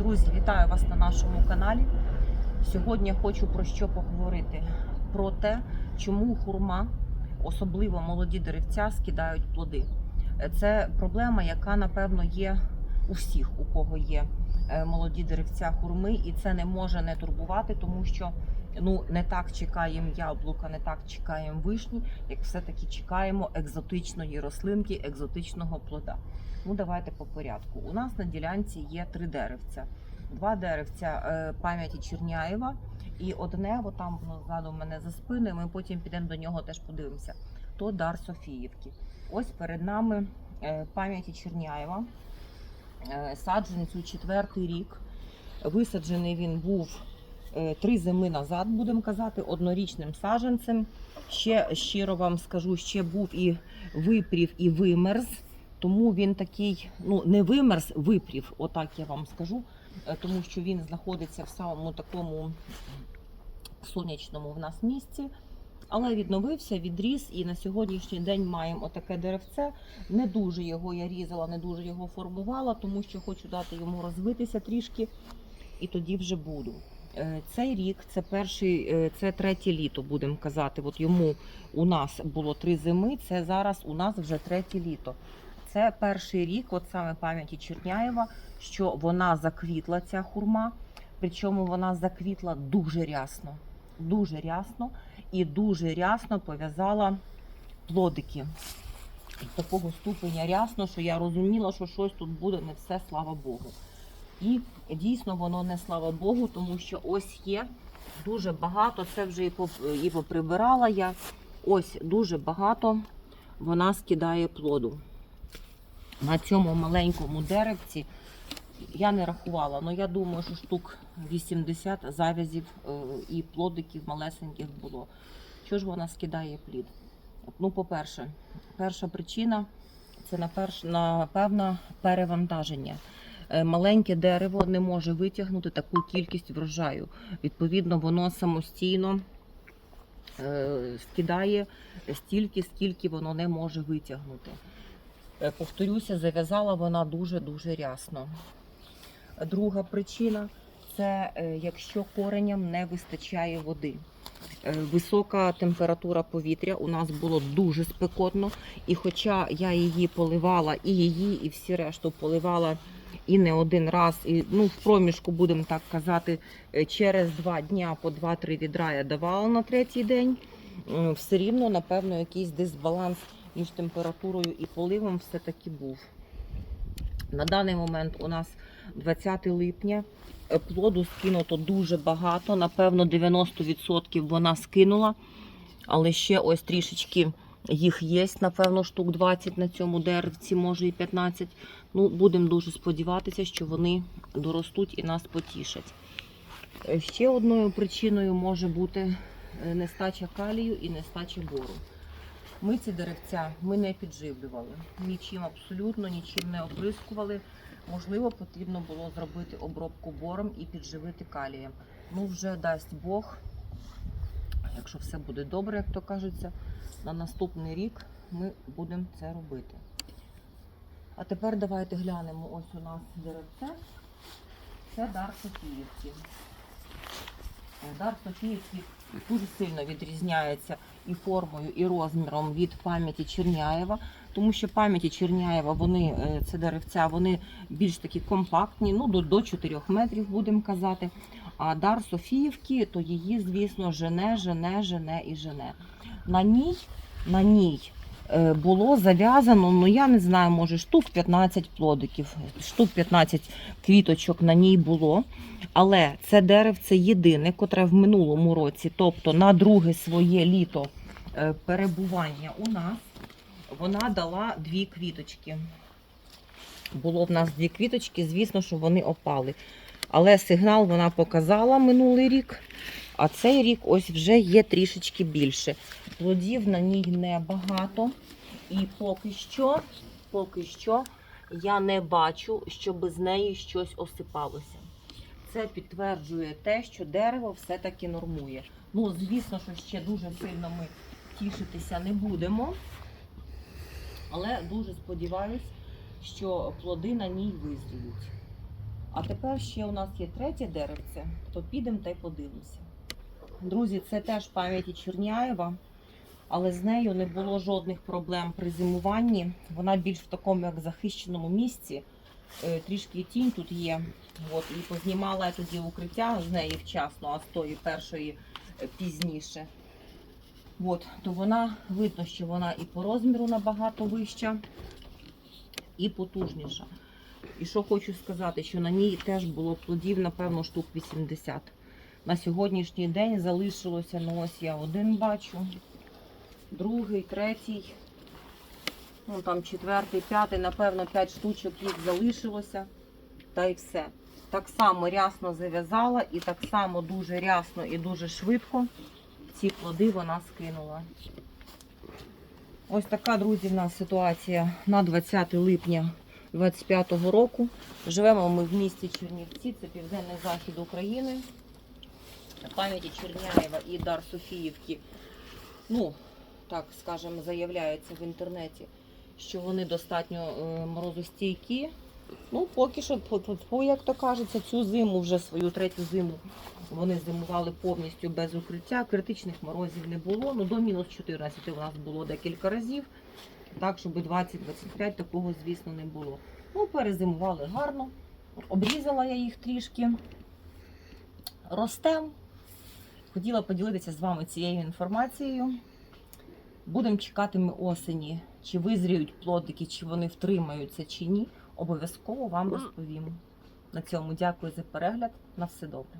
Друзі, вітаю вас на нашому каналі. Сьогодні хочу про що поговорити: про те, чому хурма, особливо молоді деревця, скидають плоди. Е, Це проблема, яка напевно є у всіх, у кого є е, молоді деревця хурми, і це не може не турбувати, тому що ну не так чекаємо яблука, не так чекаємо вишні, як все-таки чекаємо екзотичної рослинки, екзотичного плода. Ну, давайте по порядку. У нас на ділянці є три деревця. Два деревця е, пам'яті Черняєва, і одне, бо там воно ззаду в мене за спиною. Ми потім підемо до нього теж подивимося. То дар Софіївки. Ось перед нами е, пам'яті Черняєва. Е, саджанцю четвертий рік. Висаджений він був три зими назад, будемо казати, однорічним саджанцем. Ще щиро вам скажу, ще був і випрів, і вимерз. Тому він такий, ну не вимерз, випрів, отак я вам скажу, е, тому що він знаходиться в самому такому сонячному в нас місці. Але відновився, відріс, і на сьогоднішній день маємо отаке деревце. Не дуже його я різала, не дуже його формувала, тому що хочу дати йому розвитися трішки, і тоді вже буду. Е, Цей рік це перший, е, це третє літо, будемо казати. От йому у нас було три зими. Це зараз у нас вже третє літо. Це перший рік, от саме пам'яті Черняєва, що вона заквітла ця хурма. Причому вона заквітла дуже рясно, дуже рясно і дуже рясно пов'язала плодики. Такого ступеня рясно, що я розуміла, що щось тут буде не все, слава Богу. І дійсно воно не слава Богу, тому що ось є дуже багато. Це вже і і поприбирала я. Ось дуже багато вона скидає плоду. На цьому маленькому деревці я не рахувала, але я думаю, що штук 80 завязів е, і плодиків малесеньких було. Що ж вона скидає плід? Ну, по-перше, перша причина це напевно перевантаження. Е, Маленьке дерево не може витягнути таку кількість врожаю. Відповідно, воно самостійно е, скидає стільки, скільки воно не може витягнути. Е, Повторюся, зав'язала вона дуже-дуже рясно. Друга причина це якщо кореням не вистачає води. Висока температура повітря у нас було дуже спекотно, і хоча я її поливала, і її, і всі решту поливала і не один раз, і ну в проміжку, будемо так казати, е, через два дня по 2-3 відра я давала на третій день. Все рівно, напевно, якийсь дисбаланс між температурою і поливом все-таки був. На даний момент у нас 20 липня. Е, Плоду скинуто дуже багато. Напевно, 90% вона скинула. Але ще ось трішечки їх є, напевно, штук 20 на цьому деревці, може і 15. Ну, будемо дуже сподіватися, що вони доростуть і нас потішать. Е, Ще одною причиною може бути е, нестача калію і нестача бору. Ми ці деревця ми не підживлювали. Нічим абсолютно, нічим не оприскували. Можливо, потрібно було зробити обробку бором і підживити калієм. Ну, вже дасть Бог, якщо все буде добре, як то кажеться, на наступний рік ми будемо це робити. А тепер давайте глянемо. Ось у нас деревце. Це дар Софіївки. Дар Софіївки дуже сильно відрізняється і формою, і розміром від пам'яті Черняєва, тому що пам'яті Черняєва, вони е, це деревця, вони більш такі компактні, ну до, до 4 метрів будемо казати. А дар Софіївки, то її, звісно, жене, жене, жене і жене. На ній, на ній було зав'язано, ну я не знаю, може штук 15 плодиків, штук 15 квіточок на ній було. Але це деревце єдине, котре в минулому році, тобто на друге своє літо е, перебування у нас, вона дала дві квіточки. Було в нас дві квіточки, звісно, що вони опали. Але сигнал вона показала минулий рік, а цей рік ось вже є трішечки більше. Плодів на ній небагато. І поки що, поки що я не бачу, щоб з неї щось осипалося. Це підтверджує те, що дерево все-таки нормує. Ну, звісно, що ще дуже сильно ми тішитися не будемо. Але дуже сподіваюсь, що плоди на ній визріють. А тепер ще у нас є третє деревце, то підемо та й подивимося. Друзі, це теж пам'яті Черняєва, але з нею не було жодних проблем при зимуванні. Вона більш в такому як захищеному місці. Е, Трішки тінь тут є. От, і познімала я тоді укриття з неї вчасно, а з тої першої е, пізніше. От, то вона видно, що вона і по розміру набагато вища, і потужніша. І що хочу сказати, що на ній теж було плодів, напевно, штук 80. На сьогоднішній день залишилося, ну ось я один бачу, другий, третій, ну там четвертий, п'ятий, напевно, 5 штучок їх залишилося. Та й все. Так само рясно зав'язала і так само дуже рясно і дуже швидко ці плоди вона скинула. Ось така, друзі, в нас ситуація на 20 липня 25 року. Живемо ми в місті Чернівці, це південний захід України. Пам'яті Черняєва і Дар Софіївки. Ну, так скажемо, заявляється в інтернеті, що вони достатньо е, морозостійкі. Ну, поки що, як то кажеться, цю зиму, вже свою третю зиму, вони зимували повністю без укриття. Критичних морозів не було. Ну, до мінус 14 у нас було декілька разів. Так, щоб 20-25 такого, звісно, не було. Ну, перезимували гарно. Обрізала я їх трішки. Ростем. Хотіла поділитися з вами цією інформацією. Будемо чекати ми осені, чи визріють плодики, чи вони втримаються, чи ні. Обов'язково вам розповім. На цьому дякую за перегляд. На все добре.